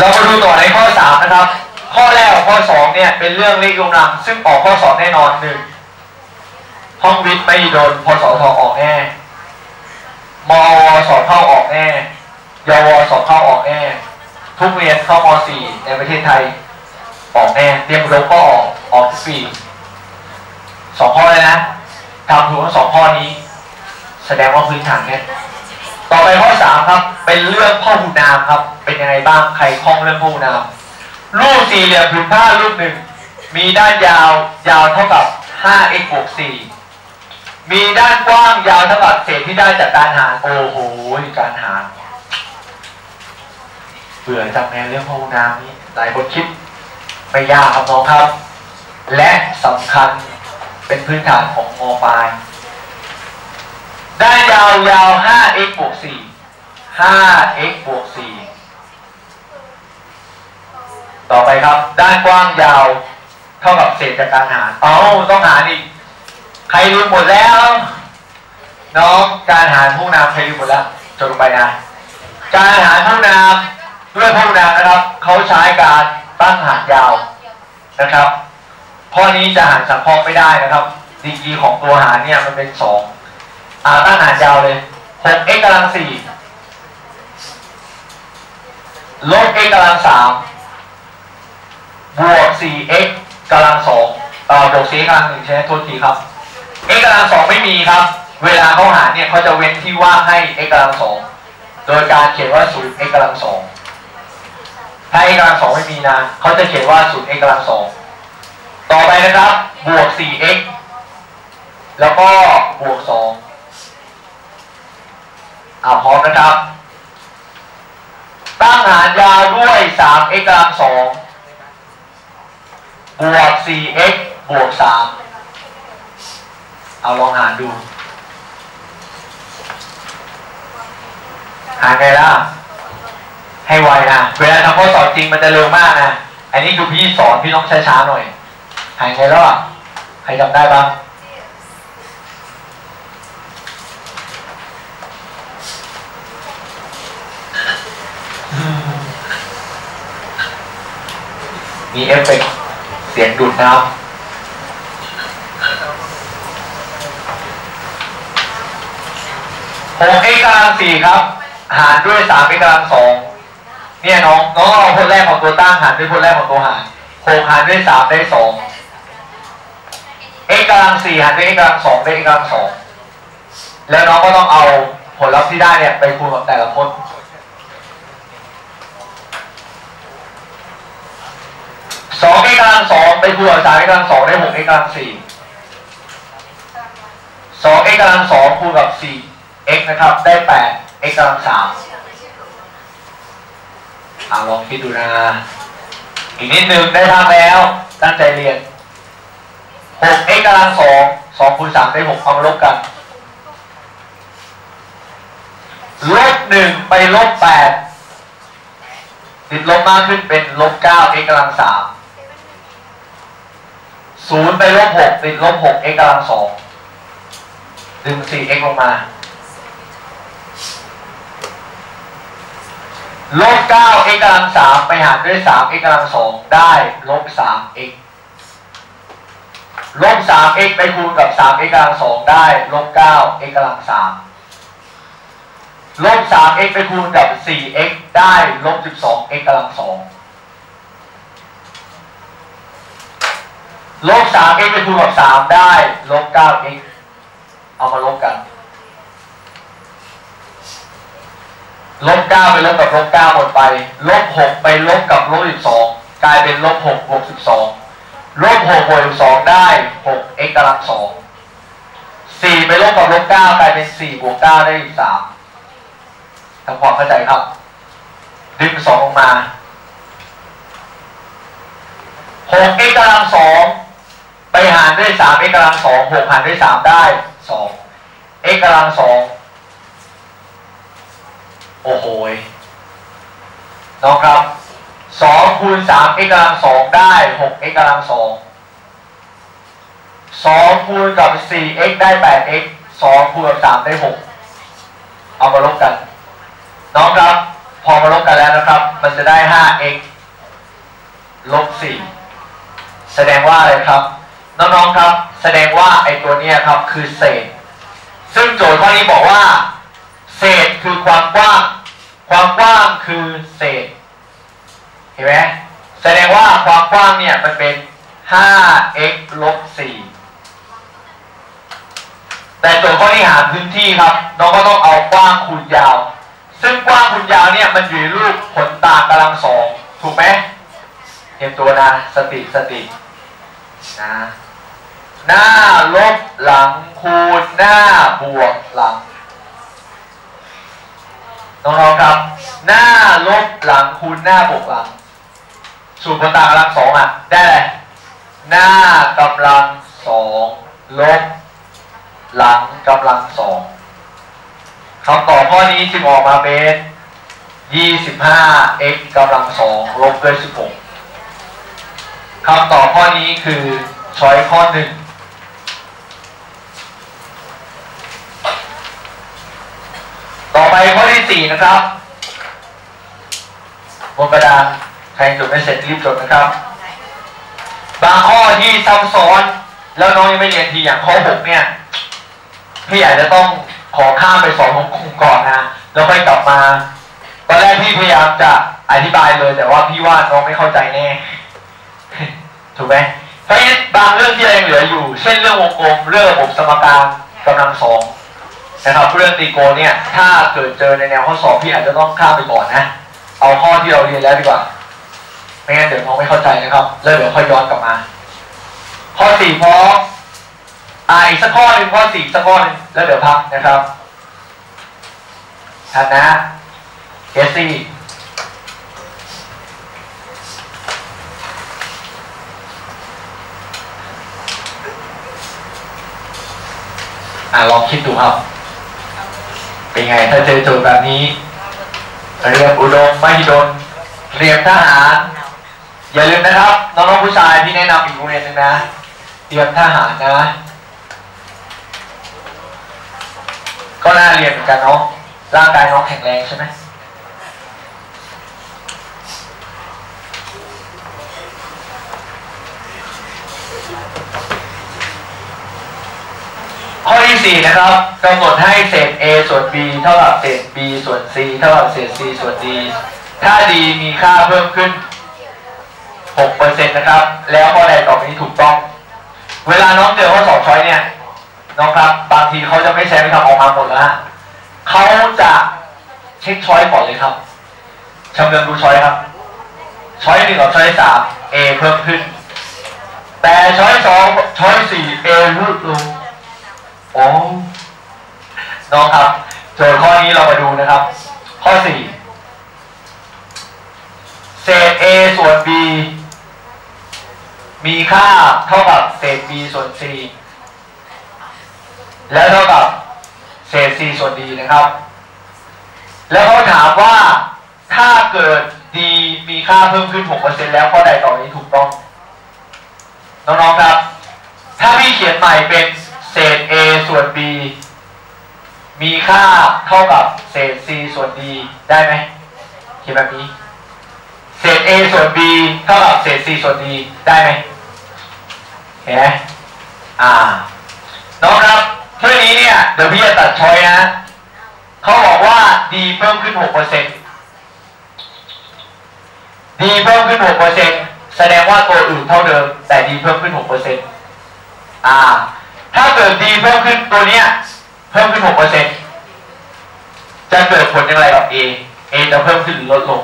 เรามาดูต่อในข้อ3นะครับ ข้อแรกของข้อ2เนี่ยเป็นเรื่องเลขกำลัง ซึ่งออกข้อสอบแน่นอนหนึ่งห้องวิทย์ไม่โดนพศทออกแน่มอวสอบเข้าออกแน่ยวสอบเข้าออกแน่ทุกเรียนเข้าม .4 ในประเทศไทย ออกแน่เตรียมรบก็ออกออกทุกปีสองข้อเลยนะทำถูกทั้งสองข้อนี้ แสดงว่าพื้นฐานเนี่ย ต่อไปข้อสามครับ เป็นเรื่องพ่อหูนามครับ เป็นยังไงบ้างใครคล่องเรื่องพ่อหูนามรูปสี่เหลี่ยมผืนผ้ารูปหนึ่ง มีด้านยาวยาวเท่ากับ 5x บวก4มีด้านกว้างยาวเท่ากับเศษที่ได้จากการหารโอ้โหการหารเบื่อจากแนวเรื่องพ่อหูนามนี้หลายคนคิดไม่ยากครับน้องครับ และสำคัญเป็นพื้นฐานของมปลาย ได้านยาวยาว 5x บวก 4 5x บวก 4 ต่อไปครับ ด้านกว้างยาว เท่ากับเศษจากการหารเอ้าต้องหารอีก ใครรู้หมดแล้ว น้องการหารผู้นามใครรู้หมดแล้วจดลงไปนะ การหารผู้นามด้วยผู้นามนะครับ เขาใช้การตั้งหารยาวนะครับ ข้อนี้จะหารสังเคราะห์ไม่ได้นะครับดีกีของตัวหารเนี่ยมันเป็นสอง อ่าตั้งหารยาวเลย 6x กำลัง4ลบ x กำลัง3บวก 4x กำลัง2เอ่อบวก 4x กำลัง1ใช่ไหมโทษทีครับ x กำลัง2ไม่มีครับ เวลาเขาหารเนี่ยเขาจะเว้นที่ว่างให้ x กำลัง2โดยการเขียนว่า 0x กำลัง2ถ้า x กำลัง2ไม่มีนะเขาจะเขียนว่า 0x กำลัง2ต่อไปนะครับ บวก 4x แล้วก็บวก 2 อ่าพร้อมนะครับ ตั้งหารยาวด้วย 3x กำลัง2บวก 4x บวก 3 เอาลองหารดู หารไงล่ะ ให้ไวนะ เวลาทำข้อสอบจริงมันจะเร็วมากนะ อันนี้คือพี่สอนพี่ต้องช้าๆหน่อย หารไงแล้วอะ ใครจำได้บ้าง มีเอฟเฟกเสียงดูดน้ำหกเอกกำลังสี่ครับ หารด้วยสามเอกกำลังสองเนี่ยน้องน้องเอาคนแรกของตัวตั้งหารด้วยคนแรกของตัวหารหกหารด้วยสามได้สองเอกกำลังสี่หารด้วยเอกกำลังสองได้เอกำลังสองแล้วน้องก็ต้องเอาผลลัพธ์ที่ได้เนี่ยไปคูณกับแต่ละคน สอง x กำลังสอง ไปคูณกับสาม x กกำลังสองได้หก x กกำลังสี่สอง x กกำลังสองคูณกับสี่เอ็กนะครับได้แปด x กกำลังสามอาลองคิดดูนะ อีกนิดนึงได้ทำแล้วตั้งใจเรียนหก x กกำลังสองสองคูณสามได้หกเอามาลบกันลบหนึ่งไปลบแปดติดลบมากขึ้นเป็นลบเก้าเอ็กกำลังสาม ศูนย์ไปลบหกติดลบหก x กำลังสองดึงสี่ x ลงมาลบเก้า x กำลังสามไปหารด้วยสาม x กำลังสองได้ลบสาม x ลบสาม x ไปคูณกับสาม x กำลังสองได้ลบเก้า x กำลังสามลบสาม x ไปคูณกับสี่ x ได้ลบสิบสอง x กำลังสอง ลบสาม x ไปคูณกับสามได้ลบเก้า x เอามาลบกัน ลบเก้าไปลบกับลบเก้าหมดไป ลบหกไปลบกับลบสิบสองกลายเป็นลบหกบวกสิบสองลบหกบวกสิบสองได้หก x กำลังสองสี่ไปลบกับลบเก้ากลายเป็นสี่บวกเก้าได้อีกสามทำความเข้าใจครับ ดึงสองลงมาหก x กำลังสอง ไปหารด้วยสาม x กำลังสองหกหารด้วยสามได้สอง x กำลังสองโอ้โหน้องครับสองคูณสาม x กำลังสองได้หก x กำลังสองสองคูณกับสี่ x ได้แปด x สองคูณกับสามได้หกเอามาลบกัน น้องครับ พอมาลบกันแล้วนะครับ มันจะได้ 5x ลบ4แสดงว่าอะไรครับ น้องๆครับ แสดงว่าไอ้ตัวเนี้ยครับคือเศษ ซึ่งโจทย์ข้อนี้บอกว่า เศษคือความกว้าง ความกว้างคือเศษ เห็นไหมแสดงว่าความกว้างเนี่ยมันเป็น 5x ลบ 4 แต่โจทย์ข้อนี้หาพื้นที่ครับ น้องก็ต้องเอากว้างคูณยาว ซึ่งกว้างคูณยาวเนี่ยมันอยู่ในรูปผลต่างกำลังสองถูกไหมเตรียมตัวนะ สติสตินะ หน้าลบหลังคูณหน้าบวกหลังน้องๆครับ หน้าลบหลังคูณหน้าบวกหลัง สูตรผลต่างกำลังสองอะ ได้เลยหน้ากำลังสองลบหลังกำลังสองคำตอบข้อนี้จึงออกมาเป็น 25x กำลังสองลบด้วย16คำตอบข้อนี้คือช้อยข้อหนึ่ง ต่อไปข้อที่สี่นะครับบนกระดานใครจดไม่เสร็จรีบจดนะครับ บางข้อที่ซับซ้อน แล้วน้องยังไม่เรียนทีอย่างข้อหกเนี่ยพี่อาจจะต้องขอข้ามไปสอนของคุมก่อนนะแล้วค่อยกลับมา ตอนแรกพี่พยายามจะอธิบายเลย แต่ว่าพี่ว่าน้องไม่เข้าใจแน่ถูกไหมเพราะฉะนั้นบางเรื่องที่ยังเหลืออยู่ เช่นเรื่องวงกลมเรื่องระบบสมการกำลังสอง นะครับเรื่องตีโกเนี่ยถ้าเกิดเจอในแนวข้อสอบพี่อาจจะต้องข้ามไปก่อนนะ เอาข้อที่เราเรียนแล้วดีกว่าไม่งั้นเดี๋ยวน้องไม่เข้าใจนะครับแล้วเดี๋ยวค่อยย้อนกลับมา ข้อสี่พ้ออ่าอีกสักข้อหนึ่งข้อสี่สักข้อหนึ่งแล้วเดี๋ยวพักนะครับทันนะเอสซี่อ่าลองคิดดูครับ เป็นไง ถ้าเจอโจทย์แบบนี้ เรียบอุดมไม่ดนเรียบทหาร อย่าลืมนะครับน้องๆผู้ชายที่แนะนำอีกโรงเรียนหนึงนะเตรียมทหารนะ ก็น่าเรียนเหมือนกันเนาะร่างกายน้องแข็งแรงใช่ไหมข้อ ที่สี่นะครับกำหนดให้เศษ a ส่วน b เท่ากับเศษ b ส่วน c เท่ากับเศษ c ส่วน d ถ้า d มีค่าเพิ่มขึ้น6%นะครับ แล้วข้อใดต่อไปนี้ถูกต้อง เวลาน้องเจอข้อสอบช้อยเนี่ยน้องครับบางทีเขาจะไม่ใช้ไม่ทำออกมาหมดแล้วฮะเขาจะเช็คช้อยก่อนเลยครับชำเลืองดูช้อยครับ ช้อยหนึ่งกับช้อยสาม A เพิ่มขึ้น แต่ช้อยสองช้อยสี่ A ลดลง โอ้น้องครับโจทย์ข้อนี้เรามาดูนะครับ ข้อสี่เศษ A ส่วน B มีค่าเท่ากับเศษ b ส่วน c และเท่ากับเศษ c ส่วน d นะครับ แล้วเขาถามว่าถ้าเกิด d มีค่าเพิ่มขึ้น 6%แล้วข้อใดต่อนี้ถูกต้อง น้องๆครับ ถ้าพี่เขียนใหม่เป็น เศษ a ส่วน b มีค่าเท่ากับเศษ c ส่วน d ได้ไหมเขียนแบบนี้ เศษ a ส่วน b เท่ากับเศษ c ส่วน d ได้ไหมเห็นไหมอ่าน้องครับเรื่องนี้เนี่ยเดี๋ยวพี่จะตัดช้อยนะเขาบอกว่า d เพิ่มขึ้น 6% d เพิ่มขึ้น 6%แสดงว่าตัวอื่นเท่าเดิม แต่ d เพิ่มขึ้น 6%อ่า ถ้าเกิด d เพิ่มขึ้นตัวเนี้ยเพิ่มขึ้น 6%จะเกิดผลอย่างไรกับ a a จะเพิ่มขึ้นหรือลดลง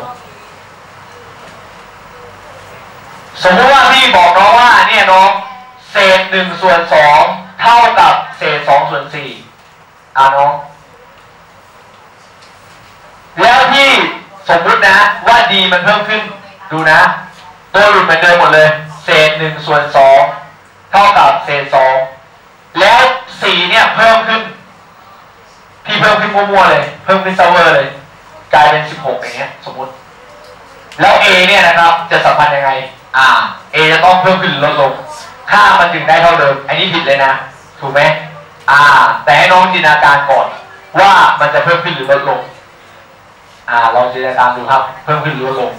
สมมติว่าพี่บอกน้องว่าเนี่ยน้องเศษหนึ่งส่วนสองเท่ากับเศษสองส่วนสี่อ่าน้อง แล้วพี่สมมุตินะว่าดีมันเพิ่มขึ้นดูนะตัวหลุดเหมือนเดิมหมดเลย เศษหนึ่งส่วนสองเท่ากับเศษสอง เนี่ยเพิ่มขึ้นพี่เพิ่มขึ้นมั่วๆเลย เพิ่มขึ้นเซเวอร์เลย กลายเป็นสิบหกอย่างเงี้ย สมมุติ แล้ว A เนี่ยนะครับ จะสัมพันธ์ยังไง อ่า A จะต้องเพิ่มขึ้นหรือลดลง ค่ามันถึงได้เท่าเดิม อันนี้ผิดเลยนะ ถูกไหมอ่า แต่ให้น้องจินตนาการก่อน ว่ามันจะเพิ่มขึ้นหรือลดลง อ่า ลองจินตนาการดูครับ เพิ่มขึ้นหรือลดลง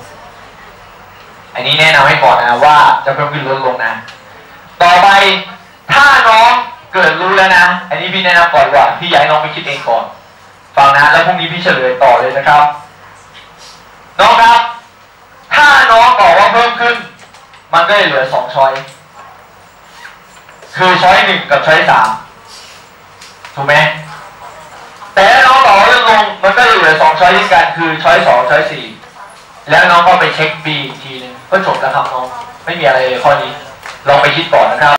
อันนี้แนะนำให้ก่อนนะว่าจะเพิ่มขึ้นหรือลดลงนะ ต่อไป ถ้าน้อง เกิดรู้แล้วนะ อันนี้พี่แนะนำก่อนว่าพี่อยากให้น้องไปคิดเองก่อน ฟังนะ แล้วพรุ่งนี้พี่เฉลยต่อเลยนะครับ น้องครับ ถ้าน้องบอกว่าเพิ่มขึ้น มันก็จะเหลือสองช้อย คือช้อยหนึ่งกับช้อยสามถูกไหมแต่ถ้าน้องบอกว่าลดลง มันก็จะเหลือสองช้อยที่กัน คือช้อยสองช้อยสี่แล้วน้องก็ไปเช็ค B อีกทีนึงก็จบแล้วครับน้อง ไม่มีอะไรเลยข้อนี้ ลองไปคิดก่อนนะครับ